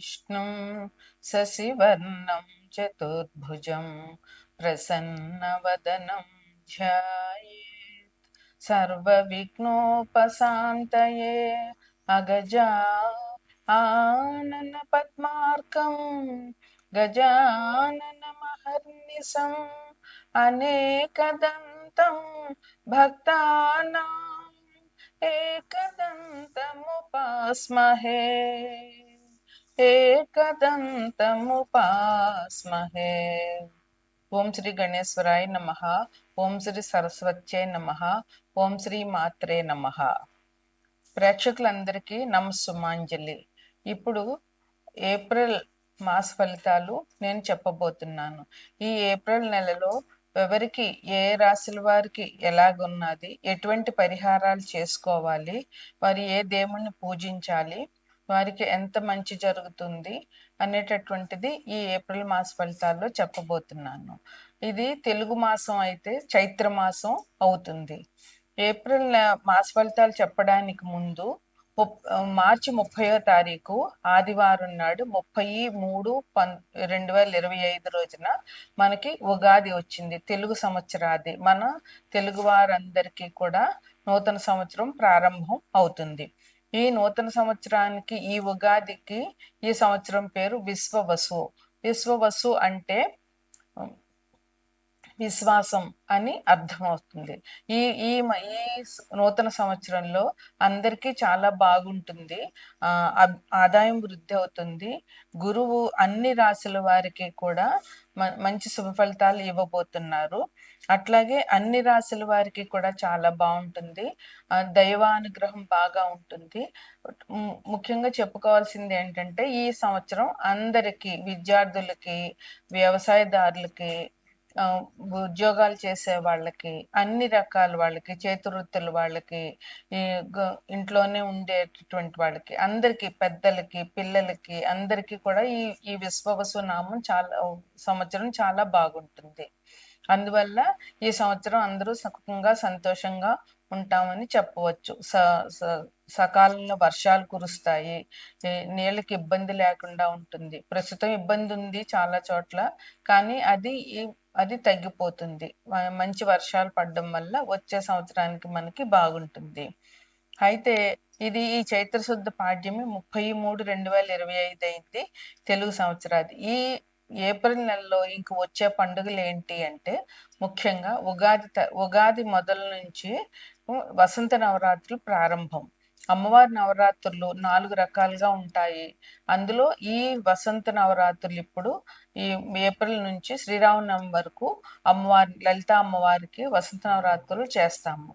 विष्णुं शशिवर्णं चतुर्भुजं प्रसन्नवदनं ध्यायेत्। सर्वविघ्नोपशान्तये अगजा आननपद्मार्कं गजाननमहर्निशम् अनेकदन्तं भक्तानाम् एकदन्तमुपास्महे। ఏకదంతముపాస్మహే ఓం శ్రీ గణేశ్వరాయ నమ. ఓం శ్రీ సరస్వత్యే నమ. ఓం శ్రీ మాత్రే నమ. ప్రేక్షకులందరికీ నమస్సుమాంజలి. ఇప్పుడు ఏప్రిల్ మాస ఫలితాలు నేను చెప్పబోతున్నాను. ఈ ఏప్రిల్ నెలలో ఎవరికి ఏ రాశుల వారికి ఎలాగున్నది ఎటువంటి పరిహారాలు చేసుకోవాలి వారు ఏ దేవుణ్ణి పూజించాలి వారికి ఎంత మంచి జరుగుతుంది అనేటటువంటిది ఈ ఏప్రిల్ మాస ఫలితాల్లో చెప్పబోతున్నాను. ఇది తెలుగు మాసం అయితే చైత్ర మాసం అవుతుంది. ఏప్రిల్ మాస ఫలితాలు చెప్పడానికి ముందు ముప్- మార్చి ముప్పయో తారీఖు ఆదివారం నాడు ముప్పై మూడు పన్ రెండు వేల ఇరవై ఐదు రోజున మనకి ఉగాది వచ్చింది. తెలుగు సంవత్సరాది. మన తెలుగు వారందరికీ కూడా నూతన సంవత్సరం ప్రారంభం అవుతుంది. ఈ నూతన సంవత్సరానికి ఈ ఉగాదికి ఈ సంవత్సరం పేరు విశ్వవసు. విశ్వవసు అంటే విశ్వాసం అని అర్థమవుతుంది. ఈ ఈ ఈ నూతన సంవత్సరంలో అందరికీ చాలా బాగుంటుంది. ఆ ఆదాయం వృద్ధి అవుతుంది. గురువు అన్ని రాశుల వారికి కూడా మంచి శుభ ఫలితాలు ఇవ్వబోతున్నారు. అట్లాగే అన్ని రాశుల వారికి కూడా చాలా బాగుంటుంది. దైవానుగ్రహం బాగా ఉంటుంది. ముఖ్యంగా చెప్పుకోవాల్సింది ఏంటంటే ఈ సంవత్సరం అందరికీ విద్యార్థులకి వ్యవసాయదారులకి ఉద్యోగాలు చేసే వాళ్ళకి అన్ని రకాల వాళ్ళకి చేతివృత్తుల వాళ్ళకి ఈ ఇంట్లోనే ఉండేటటువంటి వాళ్ళకి అందరికి పెద్దలకి పిల్లలకి అందరికీ కూడా ఈ ఈ విశ్వవసు నామం చాలా సంవత్సరం చాలా బాగుంటుంది. అందువల్ల ఈ సంవత్సరం అందరూ సుఖంగా సంతోషంగా ఉంటామని చెప్పవచ్చు. స స- సకాలంలో వర్షాలు కురుస్తాయి. నీళ్ళకి ఇబ్బంది లేకుండా ఉంటుంది. ప్రస్తుతం ఇబ్బంది ఉంది చాలా చోట్ల కానీ అది ఈ- అది తగ్గిపోతుంది. మంచి వర్షాలు పడడం వల్ల వచ్చే సంవత్సరానికి మనకి బాగుంటుంది. అయితే ఇది ఈ చైత్రశుద్ధ పాడ్యమి ముప్పై మూడు రెండు వేల ఇరవై ఐదు అయింది తెలుగు సంవత్సరాది. ఈ ఏప్రిల్ నెలలో ఇంక వచ్చే పండుగలు ఏంటి అంటే ముఖ్యంగా ఉగాది త- ఉగాది మొదల నుంచి వసంత నవరాత్రులు ప్రారంభం. అమ్మవారి నవరాత్రులు నాలుగు రకాలుగా ఉంటాయి. అందులో ఈ వసంత నవరాత్రులు ఇప్పుడు ఈ ఏప్రిల్ నుంచి శ్రీరామనవమి వరకు అమ్మవారి లలిత అమ్మవారికి వసంత నవరాత్రులు చేస్తాము.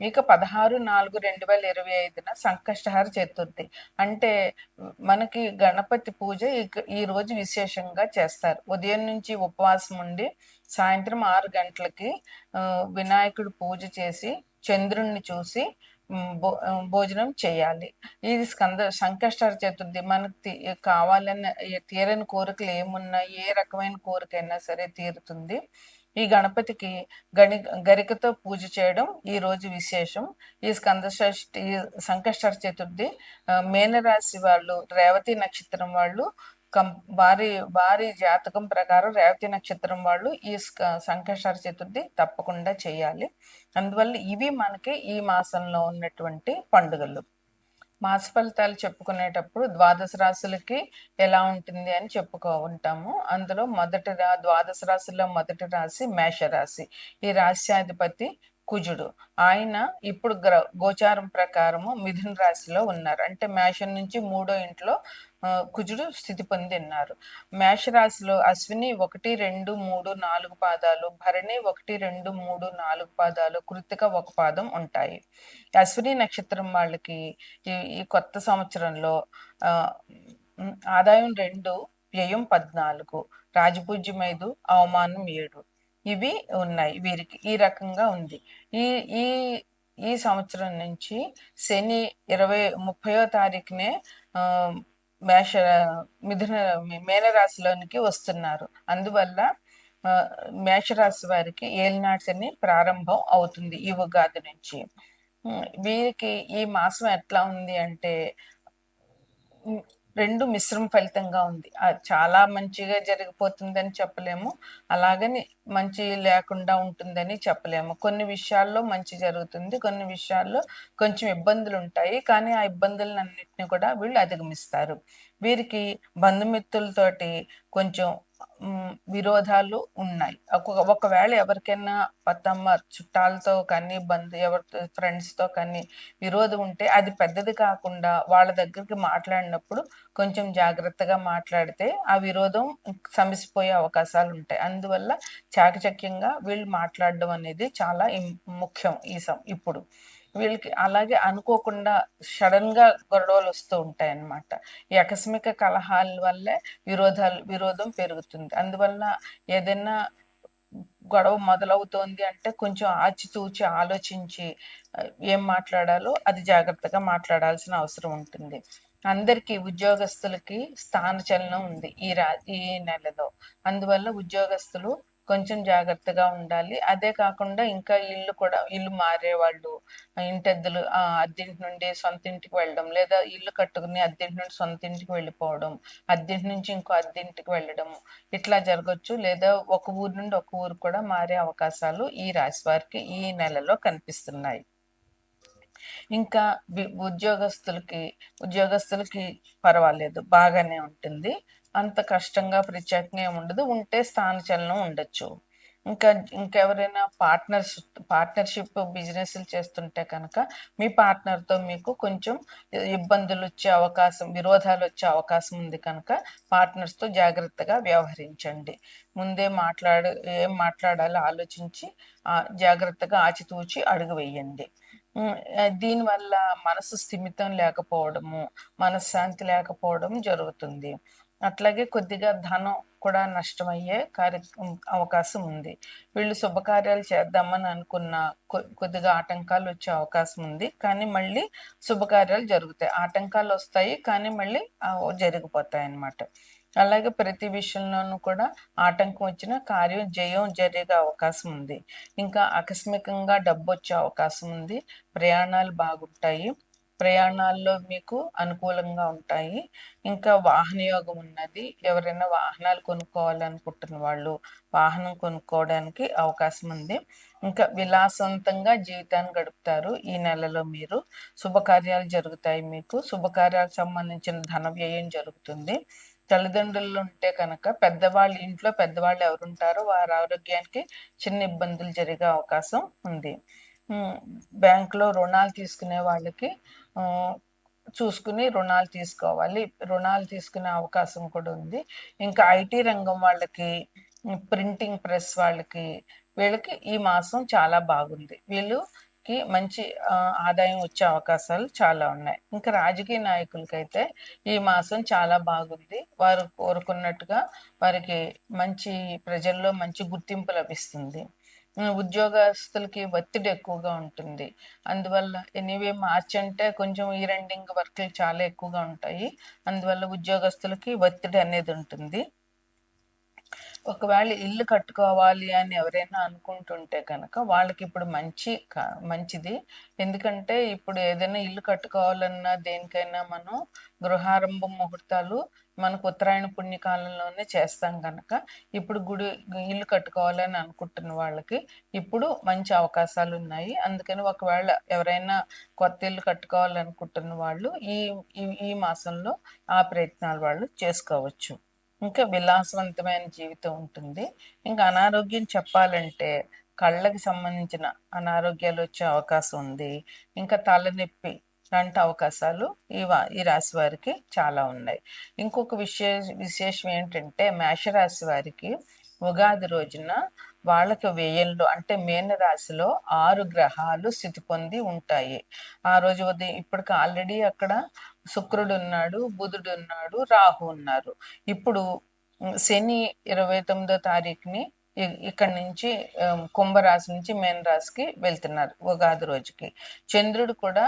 ఇక పదహారు నాలుగు రెండు వేల ఇరవై ఐదున సంకష్టహార చతుర్థి అంటే మనకి గణపతి పూజ ఈ రోజు విశేషంగా చేస్తారు. ఉదయం నుంచి ఉపవాసం ఉండి సాయంత్రం ఆరు గంటలకి వినాయకుడు పూజ చేసి చంద్రుణ్ణి చూసి భో భోజనం చేయాలి. ఇది స్కంద సంకష్టార చతుర్థి మనకు తీ- కావాలన్న తీరని కోరికలు ఏమున్నా ఏ రకమైన కోరికైనా సరే తీరుతుంది. ఈ గణపతికి గణి గరికతో పూజ చేయడం ఈ రోజు విశేషం. ఈ స్కందషష్ఠి సంకష్టర ఈ సంకష్టార చతుర్థి మేనరాశి వాళ్ళు రేవతి నక్షత్రం వాళ్ళు కం వారి వారి జాతకం ప్రకారం రేవతి నక్షత్రం వాళ్ళు ఈ స్క- సంకష్టార చతుర్థి తప్పకుండా చేయాలి. అందువల్ల ఇవి మనకి ఈ మాసంలో ఉన్నటువంటి పండుగలు. మాస ఫలితాలు చెప్పుకునేటప్పుడు ద్వాదశ రాశులకి ఎలా ఉంటుంది అని చెప్పుకో ఉంటాము. అందులో మొదటి రా ద్వాదశ రాశుల్లో మొదటి రాశి మేషరాశి. ఈ రాశ్యాధిపతి కుజుడు. ఆయన ఇప్పుడు గ్ర గోచారం ప్రకారము మిథున రాశిలో ఉన్నారు. అంటే మేషం నుంచి మూడో ఇంట్లో కుజుడు స్థితి పొందిన్నారు మేష మేషరాశిలో అశ్విని ఒకటి రెండు మూడు నాలుగు పాదాలు భరణి ఒకటి రెండు మూడు నాలుగు పాదాలు కృతిక ఒక పాదం ఉంటాయి. అశ్విని నక్షత్రం వాళ్ళకి ఈ ఈ కొత్త సంవత్సరంలో ఆదాయం రెండు వ్యయం పద్నాలుగు రాజపూజ్యం ఐదు అవమానం ఏడు. ఇవి ఉన్నాయి. వీరికి ఈ రకంగా ఉంది. ఈ ఈ ఈ సంవత్సరం నుంచి శని ఇరవై ముప్పయో తారీఖునే మేష మిథున మేనరాశిలోనికి వస్తున్నారు. అందువల్ల మేషరాశి వారికి ఏలినాటి శని ప్రారంభం అవుతుంది ఈ ఉగాది నుంచి. వీరికి ఈ మాసం ఎట్లా ఉంది అంటే రెండు మిశ్రమ ఫలితంగా ఉంది. చాలా మంచిగా జరిగిపోతుందని చెప్పలేము. అలాగని మంచి లేకుండా ఉంటుందని చెప్పలేము. కొన్ని విషయాల్లో మంచి జరుగుతుంది కొన్ని విషయాల్లో కొంచెం ఇబ్బందులు ఉంటాయి. కానీ ఆ ఇబ్బందులన్నింటినీ కూడా వీళ్ళు అధిగమిస్తారు. వీరికి బంధుమిత్రులతోటి కొంచెం విరోధాలు ఉన్నాయి. ఒక- ఒకవేళ ఎవరికైనా పత్తమ్మ చుట్టాలతో కానీ బంధు ఎవరి ఫ్రెండ్స్తో కానీ విరోధం ఉంటే అది పెద్దది కాకుండా వాళ్ళ దగ్గరికి మాట్లాడినప్పుడు కొంచెం జాగ్రత్తగా మాట్లాడితే ఆ విరోధం సమసిపోయే అవకాశాలు ఉంటాయి. అందువల్ల చాకచక్యంగా వీళ్ళు మాట్లాడడం అనేది చాలా ముఖ్యం ఈ సం ఇప్పుడు. వీళ్ళకి అలాగే అనుకోకుండా సడన్గా గొడవలు వస్తూ ఉంటాయి అన్నమాట ఈ ఆకస్మిక కలహాల వల్లే విరోధాలు విరోధం పెరుగుతుంది. అందువల్ల ఏదైనా గొడవ మొదలవుతోంది అంటే కొంచెం ఆచితూచి ఆలోచించి ఏం మాట్లాడాలో అది జాగ్రత్తగా మాట్లాడాల్సిన అవసరం ఉంటుంది. అందరికీ ఉద్యోగస్తులకి స్థానచలనం ఉంది ఈ రా ఈ నెలలో. అందువల్ల ఉద్యోగస్తులు కొంచెం జాగ్రత్తగా ఉండాలి. అదే కాకుండా ఇంకా ఇల్లు కూడా ఇల్లు మారేవాళ్ళు ఇంటెద్దులు అద్దెంటి నుండి సొంత ఇంటికి వెళ్ళడం లేదా ఇల్లు కట్టుకుని అద్దెంటి నుండి సొంత ఇంటికి వెళ్ళిపోవడం అద్దెంటి నుంచి ఇంకో అద్దెంటికి వెళ్ళడం ఇట్లా జరగచ్చు లేదా ఒక ఊరు నుండి ఒక ఊరు కూడా మారే అవకాశాలు ఈ రాశి వారికి ఈ నెలలో కనిపిస్తున్నాయి. ఇంకా ఉద్యోగస్తులకి ఉద్యోగస్తులకి పర్వాలేదు బాగానే ఉంటుంది. అంత కష్టంగా ప్రత్యేకంగా ఉండదు. ఉంటే స్థానచలనం ఉండొచ్చు. ఇంకా ఇంకెవరైనా పార్ట్నర్స్ పార్ట్నర్షిప్ బిజినెస్లు చేస్తుంటే కనుక మీ పార్ట్నర్తో మీకు కొంచెం ఇబ్బందులు వచ్చే అవకాశం విరోధాలు వచ్చే అవకాశం ఉంది కనుక పార్ట్నర్స్తో జాగ్రత్తగా వ్యవహరించండి. ముందే మాట్లాడు ఏం మాట్లాడాలో ఆలోచించి జాగ్రత్తగా ఆచితూచి అడుగు వేయండి. దీనివల్ల మనసు స్థిమితం లేకపోవడము మనశ్శాంతి లేకపోవడం జరుగుతుంది. అట్లాగే కొద్దిగా ధనం కూడా నష్టమయ్యే కార్య అవకాశం ఉంది. వీళ్ళు శుభకార్యాలు చేద్దామని అనుకున్న కొద్దిగా ఆటంకాలు వచ్చే అవకాశం ఉంది. కానీ మళ్ళీ శుభకార్యాలు జరుగుతాయి. ఆటంకాలు వస్తాయి కానీ మళ్ళీ జరిగిపోతాయి అన్నమాట. అలాగే ప్రతి విషయంలోనూ కూడా ఆటంకం వచ్చిన కార్యం జయం జరిగే అవకాశం ఉంది. ఇంకా ఆకస్మికంగా డబ్బు వచ్చే అవకాశం ఉంది. ప్రయాణాలు బాగుంటాయి. ప్రయాణాల్లో మీకు అనుకూలంగా ఉంటాయి. ఇంకా వాహన యోగం ఉన్నది. ఎవరైనా వాహనాలు కొనుక్కోవాలనుకుంటున్న వాళ్ళు వాహనం కొనుక్కోవడానికి అవకాశం ఉంది. ఇంకా విలాసవంతంగా జీవితాన్ని గడుపుతారు. ఈ నెలలో మీరు శుభకార్యాలు జరుగుతాయి మీకు. శుభకార్యాలకు సంబంధించిన ధన వ్యయం జరుగుతుంది. తల్లిదండ్రులు ఉంటే కనుక పెద్దవాళ్ళు ఇంట్లో పెద్దవాళ్ళు ఎవరుంటారో వారి ఆరోగ్యానికి చిన్న ఇబ్బందులు జరిగే అవకాశం ఉంది. బ్యాంకులో రుణాలు తీసుకునే వాళ్ళకి చూసుకుని రుణాలు తీసుకోవాలి. రుణాలు తీసుకునే అవకాశం కూడా ఉంది. ఇంకా ఐటీ రంగం వాళ్ళకి ప్రింటింగ్ ప్రెస్ వాళ్ళకి వీళ్ళకి ఈ మాసం చాలా బాగుంది. వీళ్ళకి మంచి ఆదాయం వచ్చే అవకాశాలు చాలా ఉన్నాయి. ఇంకా రాజకీయ నాయకులకైతే ఈ మాసం చాలా బాగుంది. వారు కోరుకున్నట్టుగా వారికి మంచి ప్రజల్లో మంచి గుర్తింపు లభిస్తుంది. ఉద్యోగస్తులకి ఒత్తిడి ఎక్కువగా ఉంటుంది. అందువల్ల ఎనీవే మార్చ్ అంటే కొంచెం ఈ రెండింగ్ వర్క్లు చాలా ఎక్కువగా ఉంటాయి. అందువల్ల ఉద్యోగస్తులకి ఒత్తిడి అనేది ఉంటుంది. ఒకవేళ ఇల్లు కట్టుకోవాలి అని ఎవరైనా అనుకుంటుంటే కనుక వాళ్ళకి ఇప్పుడు మంచి మంచిది. ఎందుకంటే ఇప్పుడు ఏదైనా ఇల్లు కట్టుకోవాలన్నా దేనికైనా మనం గృహారంభ ముహూర్తాలు మనకు ఉత్తరాయణ పుణ్యకాలంలోనే చేస్తాం కనుక. ఇప్పుడు గుడి ఇల్లు కట్టుకోవాలని అనుకుంటున్న వాళ్ళకి ఇప్పుడు మంచి అవకాశాలు ఉన్నాయి. అందుకని ఒకవేళ ఎవరైనా కొత్త ఇల్లు కట్టుకోవాలనుకుంటున్న వాళ్ళు ఈ ఈ- ఈ మాసంలో ఆ ప్రయత్నాలు వాళ్ళు చేసుకోవచ్చు. ఇంకా విలాసవంతమైన జీవితం ఉంటుంది. ఇంకా అనారోగ్యం చెప్పాలంటే కళ్ళకి సంబంధించిన అనారోగ్యాలు వచ్చే అవకాశం ఉంది. ఇంకా తలనొప్పి లాంటి అవకాశాలు ఈ ఈ రాశి వారికి చాలా ఉన్నాయి. ఇంకొక విశేష విశేషం ఏంటంటే మేషరాశి వారికి ఉగాది రోజున వాళ్ళకి వ్యయంలో అంటే మేన రాశిలో ఆరు గ్రహాలు స్థితి పొంది ఉంటాయి. ఆ రోజు ఉదయం ఇప్పటికి ఆల్రెడీ అక్కడ శుక్రుడు ఉన్నాడు బుధుడు ఉన్నాడు రాహు ఉన్నారు. ఇప్పుడు శని ఇరవై తొమ్మిదో తారీఖుని ఇక్కడ నుంచి కుంభరాశి నుంచి మేన్ రాశికి వెళ్తున్నారు ఉగాది రోజుకి. చంద్రుడు కూడా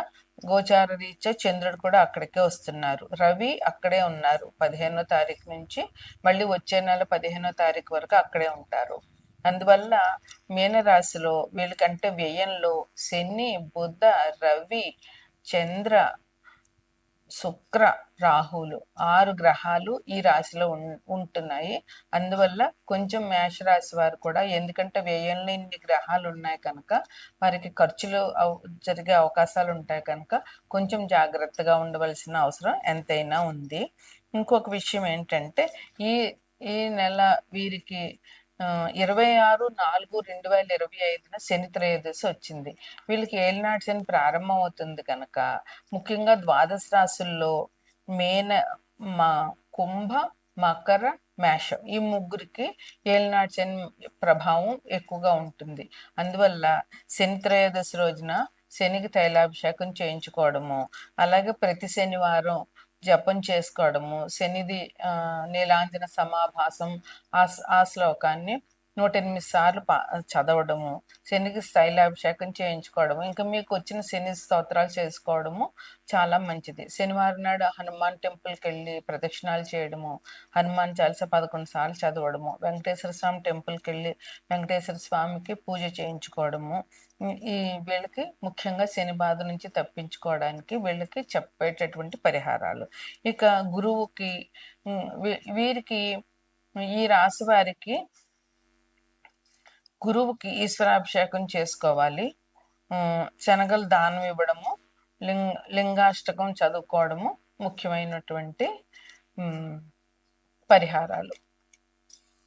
గోచార రీత్యా చంద్రుడు కూడా అక్కడికే వస్తున్నారు. రవి అక్కడే ఉన్నారు పదిహేనో తారీఖు నుంచి మళ్ళీ వచ్చే నెల పదిహేనో తారీఖు వరకు అక్కడే ఉంటారు. అందువల్ల మీనరాశిలో వీళ్ళకంటే వ్యయంలో శని బుధ రవి చంద్ర శుక్ర రాహులు ఆరు గ్రహాలు ఈ రాశిలో ఉంటున్నాయి. అందువల్ల కొంచెం మేషరాశి వారు కూడా ఎందుకంటే వ్యయంలో ఇన్ని గ్రహాలు ఉన్నాయి కనుక వారికి ఖర్చులు జరిగే అవకాశాలు ఉంటాయి కనుక కొంచెం జాగ్రత్తగా ఉండవలసిన అవసరం ఎంతైనా ఉంది. ఇంకొక విషయం ఏంటంటే ఈ ఈ నెల వీరికి ఇరవై ఆరు నాలుగు రెండు వేల ఇరవై ఐదున శని త్రయోదశి వచ్చింది. వీళ్ళకి ఏలినాటి శని ప్రారంభం అవుతుంది కనుక ముఖ్యంగా ద్వాదశ రాశుల్లో మేన మా కుంభ మకర మేషం ఈ ముగ్గురికి ఏలినాటి శని ప్రభావం ఎక్కువగా ఉంటుంది. అందువల్ల శని త్రయోదశి రోజున శనికి తైలాభిషేకం చేయించుకోవడము అలాగే ప్రతి శనివారం జపం చేసుకోవడము శనిది నీలాంజన సమాభాసం ఆ ఆ శ్లోకాన్ని నూట ఎనిమిది సార్లు చదవడము శనికి స్థైలాభిషేకం చేయించుకోవడము ఇంకా మీకు వచ్చిన శని స్తోత్రాలు చేసుకోవడము చాలా మంచిది. శనివారం నాడు హనుమాన్ టెంపుల్కి వెళ్ళి ప్రదక్షిణాలు చేయడము హనుమాన్ చాలీస పదకొండు సార్లు చదవడము వెంకటేశ్వర స్వామి టెంపుల్కి వెళ్ళి వెంకటేశ్వర స్వామికి పూజ చేయించుకోవడము ఈ వీళ్ళకి ముఖ్యంగా శని బాధ నుంచి తప్పించుకోవడానికి వీళ్ళకి చెప్పేటటువంటి పరిహారాలు. ఇక గురువుకి వీరికి ఈ రాశి వారికి గురువుకి ఈశ్వరాభిషేకం చేసుకోవాలి. శనగలు దానం ఇవ్వడము లింగ లింగాష్టకం చదువుకోవడము ముఖ్యమైనటువంటి పరిహారాలు.